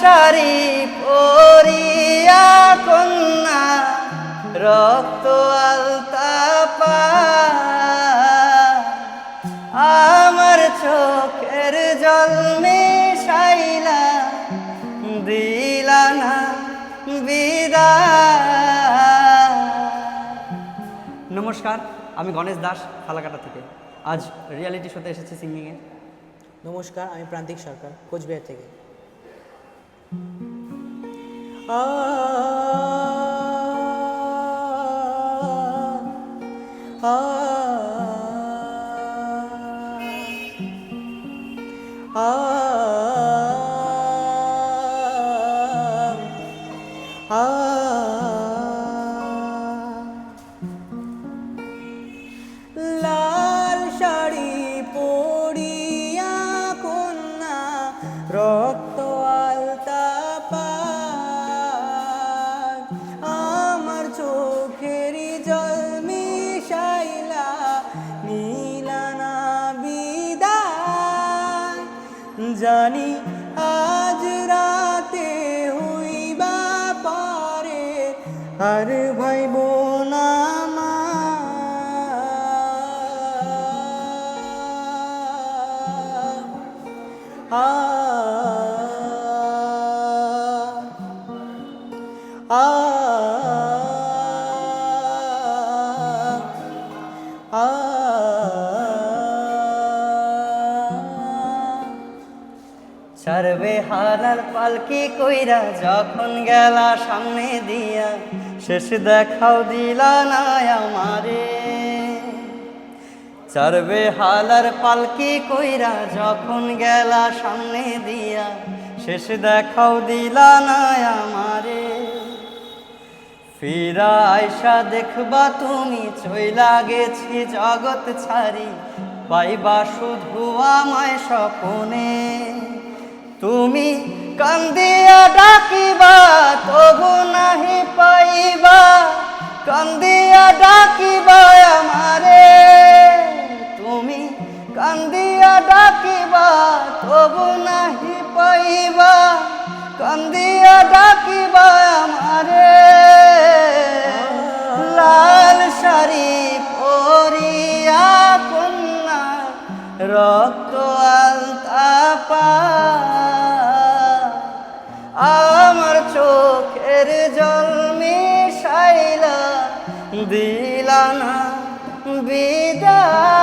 শাড়ি পরিয়া কন্যা, রক্ত আলতা আমার চোখের জল মেশাইলা দিলা না বিদায় নমস্কার, আমি গণেশ দাস, ফালাকাটা থেকে। আজ রিয়ালিটি শোতে এসেছি সিঙ্গিংয়ে নমস্কার, আমি প্রান্তিক সরকার, কোচবিহার থেকে। লাল শাড়ি জল মিশাইলা নীলানা বিদায় জানি আজ রাতে হইবা পারে আর ভাই বোন আমার। সারবে হারার পালকি কইরা যখন গেলা সামনে দিয়া, শেষ দেখাও দিলা না আমারে। চারবে হালার পালকি কইরা যখন গেলা সামনে দিয়া, শেষ দেখাও দিলা না আমারে। ফিরা আয়সা দেখবা তুমি, চইলা গেছি জগৎ ছাড়ি, পাইবা শুধু আমায় স্বপনে। তুমি কান্দিয়া ডাকিবা, তবু নাহি পাইবা। কান্দিয়া ডাকিবা আমারে, তুমি কান্দিয়া ডাকিবা, তবু নাহি পাইবা। কান্দিয়া ডাকিবা আমারে, লাল শাড়ি পরিয়া কন্যা রক্ত মিশাইলা দিলা বিদায়।